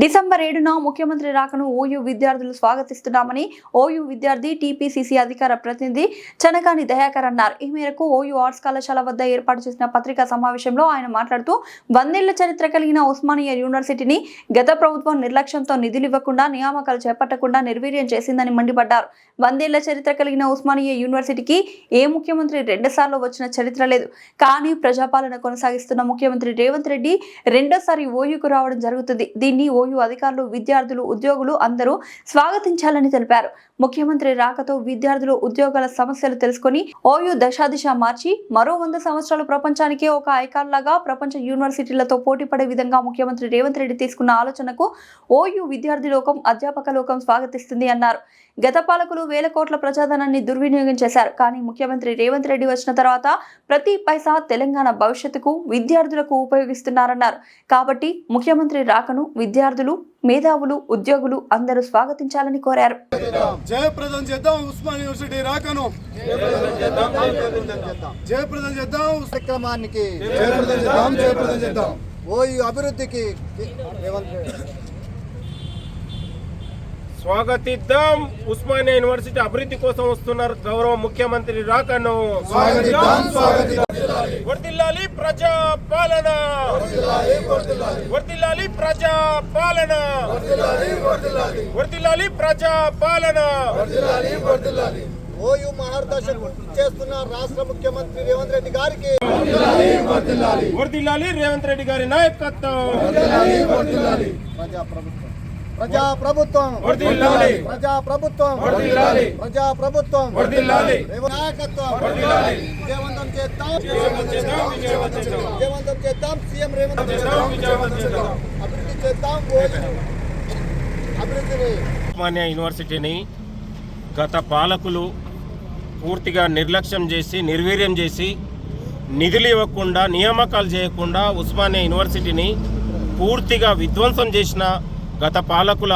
December ఏడున ముఖ్యమంత్రి రాకను ఓయూ విద్యార్థులు స్వాగతిస్తున్నామని ఓయూ విద్యార్థి టీపీసీసీ అధికార ప్రతినిధి చనకాని దయాకర్ అన్నారు. ఈ మేరకు ఓయూ ఆర్ట్స్ కళాశాల వద్ద ఏర్పాటు చేసిన పత్రికా సమావేశంలో ఆయన మాట్లాడుతూ వందేళ్ళ చరిత్ర కలిగిన ఉస్మానియా యూనివర్సిటీని గత ప్రభుత్వం నిర్లక్ష్యంతో నిధులు ఇవ్వకుండా నియామకాలు చేపట్టకుండా నిర్వీర్యం చేసిందని మండిపడ్డారు. వందేళ్ళ చరిత్ర కలిగిన ఉస్మానియా యూనివర్సిటీకి ఏ ముఖ్యమంత్రి రెండుసార్లు వచ్చిన చరిత్ర లేదు. కానీ ప్రజాపాలన కొనసాగిస్తున్న ముఖ్యమంత్రి రేవంత్ రెడ్డి రెండోసారి ఓయూకు రావడం జరుగుతుంది. దీన్ని ఓయూ అధికారులు విద్యార్థులు ఉద్యోగులు అందరూ స్వాగతించాలని తెలిపారు. ముఖ్యమంత్రి రాకతో విద్యార్థులు ఉద్యోగాల సమస్యలు తెలుసుకొని ఓయూ దశాదిశ మార్చి మరో వంద సంవత్సరాలు ప్రపంచానికే ఒక ఐకాన్ లాగా ప్రపంచ యూనివర్సిటీలతో పోటీపడే విధంగా ముఖ్యమంత్రి రేవంత్ రెడ్డి తీసుకున్న ఆలోచనకు ఓయూ విద్యార్థి లోకం అధ్యాపక లోకం స్వాగతిస్తుంది అన్నారు. గత పాలకులు వేల కోట్ల ప్రజాధనాన్ని దుర్వినియోగం చేశారు. కానీ ముఖ్యమంత్రి రేవంత్ రెడ్డి వచ్చిన తర్వాత ప్రతి పైసా తెలంగాణ భవిష్యత్తుకు విద్యార్థులకు ఉపయోగిస్తున్నారన్నారు. కాబట్టి ముఖ్యమంత్రి రాకను విద్యార్థులు మేధావులు ఉద్యోగులు అందరూ స్వాగతించాలని కోరారు. జయప్రదం చేద్దాం ఉస్మాన్ యూనివర్సిటీ రాకను. జయప్రదం చేద్దాం కార్యక్రమానికి. జయప్రదం చేద్దాం జయప్రదం చేద్దాం. ఓయూ అభివృద్ధికి. స్వాగతిద్దాం. ఉస్మానియా యూనివర్సిటీ అభివృద్ధి కోసం వస్తున్నారు గౌరవ ముఖ్యమంత్రి రాకను. స్వాగతిద్దాం స్వాగతిద్దాం. వర్దిల్లాలి ప్రజా పాలన వర్దిల్లాలి ప్రజా పాలన వర్దిల్లాలి ప్రజా పాలన ఓయూ మహర్దశకు చేస్తున్న రాష్ట్ర ముఖ్యమంత్రి రేవంత్ రెడ్డి గారికి వర్దిల్లాలి రేవంత్ రెడ్డి గారి నాయకత్వం. ప్రజా ప్రభుత్వం ప్రజా ప్రభుత్వం. వర్ధిల్లాలి. ప్రజా ప్రభుత్వం. వర్ధిల్లాలి. ప్రజా ప్రభుత్వం. నాయకత్వం. విజయవంతం చేద్దాం. చేద్దాం, విజయవంతం చేద్దాం. సీఎం రేవంత్ రెడ్డి చేద్దాం, విజయవంతం చేద్దాం. అభివృద్ధి చేద్దాం. అభివృద్ధిని. ఉస్మానియా యూనివర్సిటీని గత పాలకులు పూర్తిగా నిర్లక్ష్యం చేసి నిర్వీర్యం చేసి నిధులు ఇవ్వకుండా నియామకాలు చేయకుండా ఉస్మానియా యూనివర్సిటీని పూర్తిగా విధ్వంసం చేసిన గత పాలకుల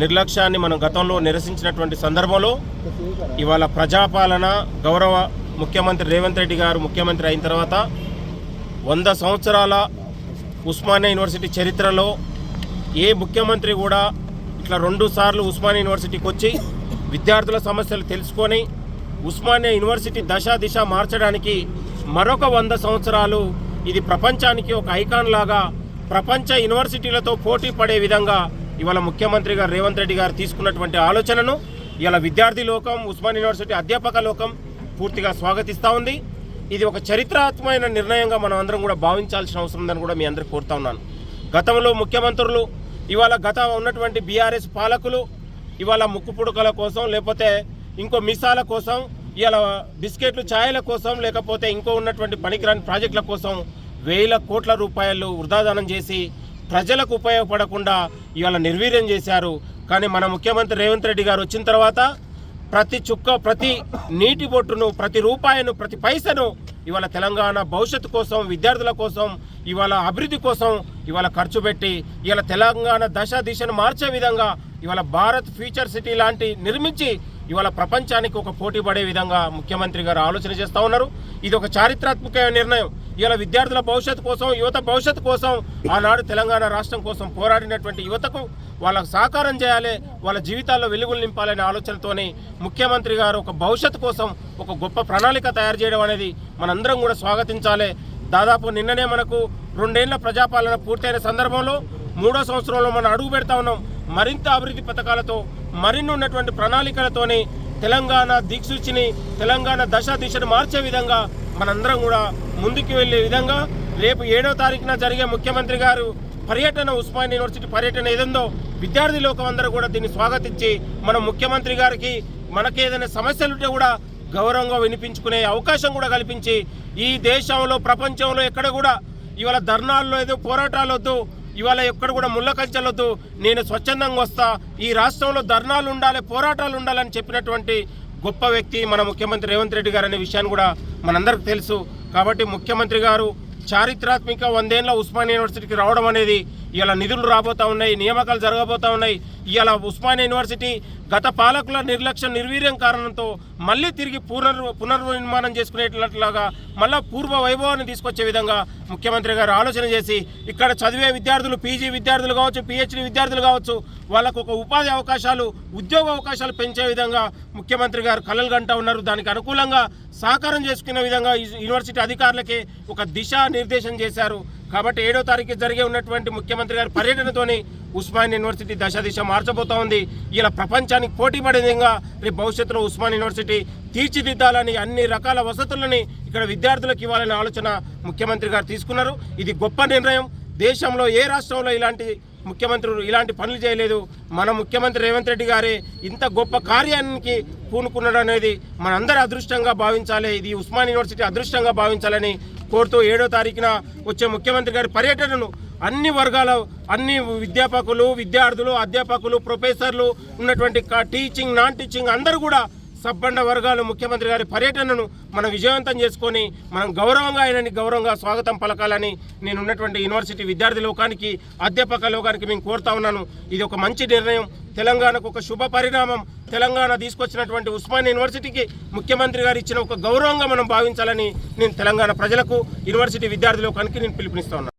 నిర్లక్ష్యాన్ని మనం గతంలో నిరసించినటువంటి సందర్భంలో ఇవాళ ప్రజాపాలన గౌరవ ముఖ్యమంత్రి రేవంత్ రెడ్డి గారు ముఖ్యమంత్రి అయిన తర్వాత వంద సంవత్సరాల ఉస్మానియా యూనివర్సిటీ చరిత్రలో ఏ ముఖ్యమంత్రి కూడా ఇట్లా రెండు సార్లు ఉస్మానియా యూనివర్సిటీకి వచ్చి విద్యార్థుల సమస్యలు తెలుసుకొని ఉస్మానియా యూనివర్సిటీ దశ దిశ మార్చడానికి మరొక వంద సంవత్సరాలు ఇది ప్రపంచానికి ఒక ఐకాన్ లాగా ప్రపంచ యూనివర్సిటీలతో పోటీ పడే విధంగా ఇవాళ ముఖ్యమంత్రి గారు రేవంత్ రెడ్డి గారు తీసుకున్నటువంటి ఆలోచనను ఇవాళ విద్యార్థి లోకం ఉస్మాన్ యూనివర్సిటీ అధ్యాపక లోకం పూర్తిగా స్వాగతిస్తూ ఉంది. ఇది ఒక చరిత్రాత్మకమైన నిర్ణయంగా మనం అందరం కూడా భావించాల్సిన అవసరం ఉందని కూడా మీ అందరికి కోరుతా ఉన్నాను. గతంలో ముఖ్యమంత్రులు ఇవాళ గత ఉన్నటువంటి బీఆర్ఎస్ పాలకులు ఇవాళ ముక్కు పుడకల కోసం లేకపోతే ఇంకో మిసాల కోసం ఇవాళ బిస్కెట్లు ఛాయల కోసం లేకపోతే ఇంకో ఉన్నటువంటి పనికిరాని ప్రాజెక్టుల కోసం వేల కోట్ల రూపాయలు వృధాదానం చేసి ప్రజలకు ఉపయోగపడకుండా ఇవాళ నిర్వీర్యం చేశారు. కానీ మన ముఖ్యమంత్రి రేవంత్ రెడ్డి గారు వచ్చిన తర్వాత ప్రతి చుక్క ప్రతి నీటి బొట్టును ప్రతి రూపాయను ప్రతి పైసను ఇవాళ తెలంగాణ భవిష్యత్తు కోసం విద్యార్థుల కోసం ఇవాళ అభివృద్ధి కోసం ఇవాళ ఖర్చు పెట్టి ఇవాళ తెలంగాణ దశ దిశను మార్చే విధంగా ఇవాళ భారత్ ఫ్యూచర్ సిటీ లాంటి నిర్మించి ఇవాళ ప్రపంచానికి ఒక పోటీ పడే విధంగా ముఖ్యమంత్రి గారు ఆలోచన చేస్తూ ఉన్నారు. ఇది ఒక చారిత్రాత్మక నిర్ణయం. ఇలా విద్యార్థుల భవిష్యత్తు కోసం యువత భవిష్యత్తు కోసం ఆనాడు తెలంగాణ రాష్ట్రం కోసం పోరాడినటువంటి యువతకు వాళ్ళకు సహకారం చేయాలి వాళ్ళ జీవితాల్లో వెలుగులు నింపాలనే ఆలోచనతోనే ముఖ్యమంత్రి గారు ఒక భవిష్యత్తు కోసం ఒక గొప్ప ప్రణాళిక తయారు చేయడం అనేది మనందరం కూడా స్వాగతించాలి. దాదాపు నిన్ననే మనకు రెండేళ్ళ ప్రజాపాలన పూర్తయిన సందర్భంలో మూడో సంవత్సరంలో మనం అడుగు పెడతా ఉన్నాం. మరింత అభివృద్ధి పథకాలతో మరిన్ని ఉన్నటువంటి ప్రణాళికలతోని తెలంగాణ దిక్సూచిని తెలంగాణ దశ దిశను మార్చే విధంగా మనందరం కూడా ముందుకు వెళ్ళే విధంగా రేపు ఏడో తారీఖున జరిగే ముఖ్యమంత్రి గారు పర్యటన ఉస్మాన్ యూనివర్సిటీ పర్యటన ఏదందో విద్యార్థి లోకం అందరూ కూడా దీన్ని స్వాగతించి మన ముఖ్యమంత్రి గారికి మనకేదైనా సమస్యలు కూడా గౌరవంగా వినిపించుకునే అవకాశం కూడా కల్పించి ఈ దేశంలో ప్రపంచంలో ఎక్కడ కూడా ఇవాళ ధర్నాల్లో ఏదో పోరాటాలు వద్దు ఇవాళ ఎక్కడ కూడా ముళ్ళ కంచెలొద్దు నేను స్వచ్ఛందంగా వస్తా ఈ రాష్ట్రంలో ధర్నాలు ఉండాలి పోరాటాలు ఉండాలని చెప్పినటువంటి గొప్ప వ్యక్తి మన ముఖ్యమంత్రి రేవంత్ రెడ్డి గారు అనే విషయాన్ని కూడా మనందరికి తెలుసు. కాబట్టి ముఖ్యమంత్రి గారు చారిత్రాత్మక వందేళ్ళ ఉస్మానియా యూనివర్సిటీకి రావడం అనేది ఇలా నిధులు రాబోతూ ఉన్నాయి నియామకాలు జరగబోతా ఉన్నాయి. ఇలా ఉస్మానియా యూనివర్సిటీ గత పాలకుల నిర్లక్ష్యం నిర్వీర్యం కారణంతో మళ్ళీ తిరిగి పునర్ పునర్నిర్మాణం చేసుకునేట్లాగా మళ్ళా పూర్వ వైభవాన్ని తీసుకొచ్చే విధంగా ముఖ్యమంత్రి గారు ఆలోచన చేసి ఇక్కడ చదివే విద్యార్థులు పీజీ విద్యార్థులు కావచ్చు పిహెచ్డి విద్యార్థులు కావచ్చు వాళ్ళకు ఒక ఉపాధి అవకాశాలు ఉద్యోగ అవకాశాలు పెంచే విధంగా ముఖ్యమంత్రి గారు కలలు గంటా ఉన్నారు. దానికి అనుకూలంగా సహకారం చేసుకునే విధంగా యూనివర్సిటీ అధికారులకి ఒక దిశ నిర్దేశం చేశారు. కాబట్టి ఏడో తారీఖు జరిగే ఉన్నటువంటి ముఖ్యమంత్రి గారి పర్యటనతోని ఉస్మాన్ యూనివర్సిటీ దశ దిశ మార్చబోతా ఉంది. ఇలా ప్రపంచానికి పోటీ పడే విధంగా రేపు భవిష్యత్తులో ఉస్మాన్ యూనివర్సిటీ తీర్చిదిద్దాలని అన్ని రకాల వసతులని ఇక్కడ విద్యార్థులకు ఇవ్వాలనే ఆలోచన ముఖ్యమంత్రి గారు తీసుకున్నారు. ఇది గొప్ప నిర్ణయం. దేశంలో ఏ రాష్ట్రంలో ఇలాంటి ముఖ్యమంత్రులు ఇలాంటి పనులు చేయలేదు. మన ముఖ్యమంత్రి రేవంత్ రెడ్డి గారే ఇంత గొప్ప కార్యానికి పూనుకున్నాడు అనేది మనందరి అదృష్టంగా భావించాలి. ఇది ఉస్మాన్ యూనివర్సిటీ అదృష్టంగా భావించాలని కోరుతూ ఏడో తారీఖున వచ్చే ముఖ్యమంత్రి గారి పర్యటనను అన్ని వర్గాల అన్ని విద్యాపకులు విద్యార్థులు అధ్యాపకులు ప్రొఫెసర్లు ఉన్నటువంటి టీచింగ్ నాన్ టీచింగ్ అందరూ కూడా సబ్బండ వర్గాలు ముఖ్యమంత్రి గారి పర్యటనను మనం విజయవంతం చేసుకొని మనం గౌరవంగా ఆయనని గౌరవంగా స్వాగతం పలకాలని నేను ఉన్నటువంటి యూనివర్సిటీ విద్యార్థి లోకానికి అధ్యాపక లోకానికి మేము కోరుతా ఉన్నాను. ఇది ఒక మంచి నిర్ణయం. తెలంగాణకు ఒక శుభ పరిణామం. తెలంగాణ తీసుకొచ్చినటువంటి ఉస్మాన్ యూనివర్సిటీకి ముఖ్యమంత్రి గారు ఇచ్చిన ఒక గౌరవంగా మనం భావించాలని నేను తెలంగాణ ప్రజలకు యూనివర్సిటీ విద్యార్థి లోకానికి నేను పిలుపునిస్తా ఉన్నాను.